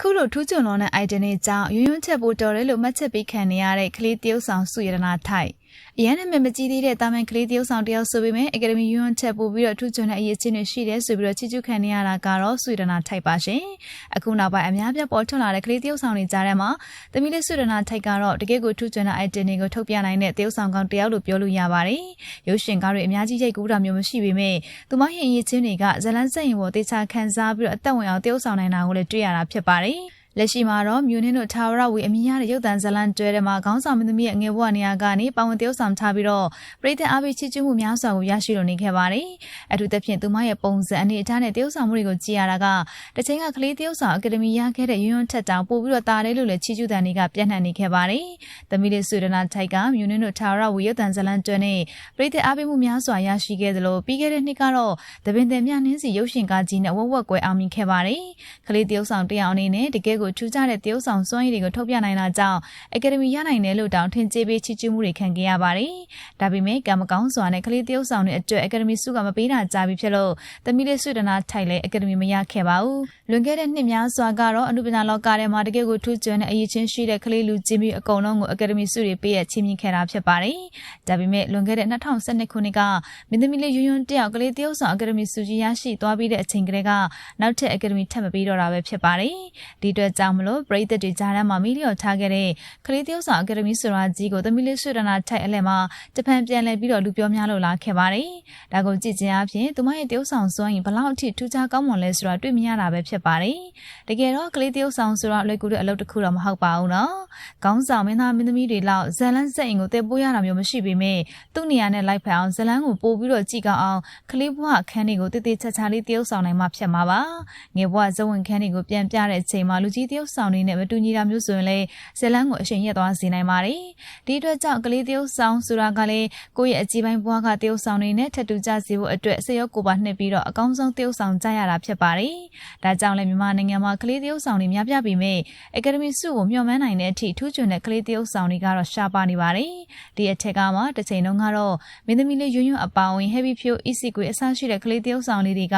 အခုလိုထူးချွန်လွန်တဲ့ item တွေကြောင့်ရွရွချက်ပိုတော်တယ်လို့မှတ်ချက်ပေးခံနေရတဲ့ကလေးတယောက်ဆောင်စုရတနာထိုက် အရန်နာမည်မကြီးသေးတဲ့တာမန်ကလေးတယောက်ဆောင်တယောက်ဆိုပေမဲ့အကယ်ဒမီရွရွချက်ပို့ပြီးတော့ထူးချွန်တဲ့အရေးချင်းတွေရှိတယ်ဆိုပြီးတော့ချီးကျူးခံနေရတာကတော့စုရတနာထိုက်ပါရှင်အခုနောက်ပိုင်းအများပြပေါ်ထွက်လာတဲ့ကလေးတယောက်ဆောင်တွေကြားထဲမှာသမီးလေးစုရတနာထိုက်ကတော့တကယ့်ကိုထူးချွန်တဲ့ item တွေကိုထုတ်ပြနိုင်တဲ့တယောက်ဆောင်ကောင်တယောက်လို့ပြောလို့ရပါတယ်ရုပ်ရှင်ကားတွေအများကြီးရိုက်ကူးတာမျိုးမရှိပေမဲ့သူမရဲ့အရေးချင်းတွေကဇလန်းစက်ရင်ပေါ်တေချာခန်းစားပြီးတော့အသက်ဝင်အောင်တယောက်ဆောင်နိုင်တာကိုလည်းတွေ့ရတာဖြစ်ပါတယ် လက်ရှိမှာတော့မြူနင်းတို့ထာဝရဝီအမြင်ရတဲ့ရုပ်သံဇလန်တွဲထဲမှာခေါင်းဆောင်မင်းသမီးရဲ့အငယ်ဘဝနေရာကနေပါဝင်တယောက်ဆောင်ထားပြီးတော့ပြည်သက်အားပေးချစ်ချစ်မှုများစွာကိုရရှိလို့နေခဲ့ပါတယ်။အထူးသဖြင့်သူမရဲ့ပုံစံအနေအထားနဲ့တယောက်ဆောင်မှုတွေကိုကြည့်ရတာကတစ်ချိန်ကကလေးတယောက်ဆောင်အကယ်ဒမီရခဲ့တဲ့ရွံ့ရွံ့ထက်တောင်ပို့ပြီးတော့တာတယ်လို့လည်းချီးကျူးတန်တွေကပြန့်နှံ့နေခဲ့ပါတယ်။သမီးလေးစုရနာထိုက်ကမြူနင်းတို့ထာဝရဝီရုပ်သံဇလန်တွဲနဲ့ပြည်သက်အားပေးမှုများစွာရရှိခဲ့သလိုပြီးခဲ့တဲ့နှစ်ကတော့တပင်တယ်မြနှင်းစီရုပ်ရှင်ကားကြီးနဲ့ဝက်ဝက်ကွဲအောင်မြင်ခဲ့ပါတယ်။ကလေးတယောက်ဆောင်တယောက်အနေနဲ့တကယ်ကိုထူးခြားတဲ့တယောက်ဆောင်စွမ်းရည်တွေကိုထုတ်ပြနိုင်တာကြောင့်အကယ်ဒမီရနိုင်တယ်လို့တောင်းထင်ကြေးပေးချီးကျူးမှုတွေခံခဲ့ရပါတယ်။ဒါပေမဲ့ကံမကောင်းစွာနဲ့ကလေးတယောက်ဆောင်တွေအတွက်အကယ်ဒမီဆုကမပေးတာကြာပြီဖြစ်လို့သမီးလေးဆွေဒနာထိုက်လည်းအကယ်ဒမီမရခဲ့ပါဘူး။လွန်ခဲ့တဲ့နှစ်များစွာကတော့အနုပညာလောကထဲမှာတကယ်ကိုထူးချွန်တဲ့အရေးချင်းရှိတဲ့ကလေးလူကြီးမျိုးအကုန်လုံးကိုအကယ်ဒမီဆုတွေပေးရချီးမြှင့်ခဲ့တာဖြစ်ပါတယ်။ဒါပေမဲ့လွန်ခဲ့တဲ့2012ခုနှစ်ကမင်းသမီးလေးရွရွတယောက်ကလေးတယောက်ဆောင်အကယ်ဒမီဆုကြီးရရှိသွားပြီးတဲ့အချိန်ကလေးကနောက်ထပ်အကယ်ဒမီထပ်မပေးတော့တာပဲဖြစ်ပါတယ်။ဒီအတွက်ကြောင့်မလို့ပရိသတ်တွေကြားထဲမှာမီလီယောထားခဲ့တဲ့ကလေးတယောက်ဆောင်အကယ်ဒမီဆိုတာကြီးကိုသမီးလေးဆွေဒနာထိုက်အလဲမှာဂျပန်ပြန်လည်ပြီးတော့လူပြောများလို့လာခဲ့ပါတယ်။ဒါကိုကြည့်ခြင်းအပြင်သူမရဲ့တယောက်ဆောင်စွမ်းရင်ဘလောက်အထိထူးခြားကောင်းမွန်လဲဆိုတာတွေ့မြင်ရတာပဲဖြစ်ပါတယ်။တကယ်တော့ကလေးတယောက်ဆောင်ဆိုတာလွယ်ကူတဲ့အလုပ်တစ်ခုတော့မဟုတ်ပါဘူးနော်။ခေါင်းဆောင်မင်းသားမင်းသမီးတွေလောက်ဇလန်းစက်အင်ကိုတည်ပိုးရတာမျိုးမရှိပေမဲ့သူ့နေရာနဲ့လိုက်ဖက်အောင်ဇလန်းကိုပို့ပြီးတော့ကြည့်ကောင်းအောင်ကလေးဘဝအခန်းတွေကိုတည်တည်ချာချာလေးတယောက်ဆောင်နိုင်မှဖြစ်မှာပါ။ငယ်ဘဝဇဝင်ခန်းတွေကိုပြန်ပြတဲ့အချိန်မှာလူကြီးတယောက်ဆောင်နေနဲ့မတူညီတာမျိုးဆိုရင်လည်းဇလန်းကိုအရှင်ရက်သွားစေနိုင်ပါတယ်။ဒီအတွက်ကြောင့်ကလေးတယောက်ဆောင်ဆိုတာကလည်းကိုယ့်ရဲ့အကြီးပိုင်းဘဝကတယောက်ဆောင်နေနဲ့ထပ်တူကြစေဖို့အတွက်စရောကိုပါနှစ်ပြီးတော့အကောင်းဆုံးတယောက်ဆောင်ကြရတာဖြစ်ပါတယ်။ဒါကြောင့်လည်းမြန်မာနိုင်ငံမှာကလေးတယောက်ဆောင်တွေများပြပေမဲ့အကယ်ဒမီဆုကိုမျှော်မှန်းနိုင်တဲ့အထိထူးချွန်တဲ့ကလေးတယောက်ဆောင်တွေကတော့ရှားပါနေပါတယ်။ဒီအထက်ကမှတစ်ချိန်လုံးကတော့မင်းသမီးလေးရွံ့ရွံ့အပါဝင် heavy fuel easy ကိုအဆရှိတဲ့ကလေးတယောက်ဆောင်လေးတွေက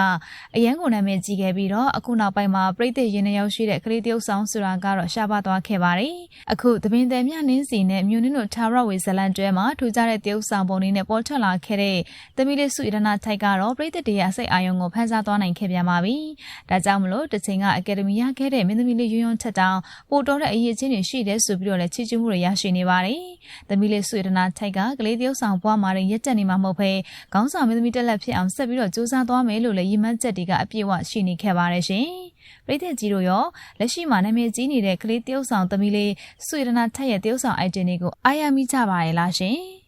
အရန်ကိုနာမည်ကြီးခဲ့ပြီးတော့အခုနောက်ပိုင်းမှာပြည်သက်ရင်နှရောက်ရှိတဲ့ကလေးတယောက်ဆောင်ဆိုတာကတော့ရှားပါသွားခဲ့ပါတယ်။အခုသပင်တယ်မြနင်းစီနဲ့မြူနင်းတို့ထာဝရဝေဇလန်တွဲမှာထူကြတဲ့တရုပ်ဆောင်ပုံလေးနဲ့ပေါ်ထွက်လာခဲ့တဲ့သမီးလေးစုရတနာထိုက်ကတော့ပြည်သက်တရားစိတ်အာယုံကိုဖန်ဆားသွားနိုင်ခဲ့ပြန်ပါပြီ။ဒါကြောင့်မလို့တစ်ချိန်ကအကယ်ဒမီရခဲ့တဲ့မင်းသမီးလေးရွံ့ရွံ့ထက်တောင်ပိုတော်တဲ့အရေးချင်းတွေရှိတဲ့ဆိုပြီးတော့လည်းချီးကျူးမှုတွေရရှိနေပါတယ်။သမီးလေးစုရတနာထိုက်ကကလေးတရုပ်ဆောင်ဘွားမာရင်ရက်တက်နေမှာမဟုတ်ဘဲခေါင်းဆောင်မင်းသမီးတက်လက်ဖြစ်အောင်ဆက်ပြီးတော့စူးစမ်းသွားမယ်လို့လည်းရည်မှန်းချက်တွေကအပြည့်အဝရှိနေခဲ့ပါတယ်ရှင်။ပြည်သက်ကြီးတို့ရောလက်ရှိမှာနာမည်ကြီးနေတဲ့ကလေးတရုပ်ဆောင်သမီးလေးစုရတနာထက်ရဲ့တရုပ်ဆောင် item တွေကိုအားရမိကြပါရဲ့လားရှင်။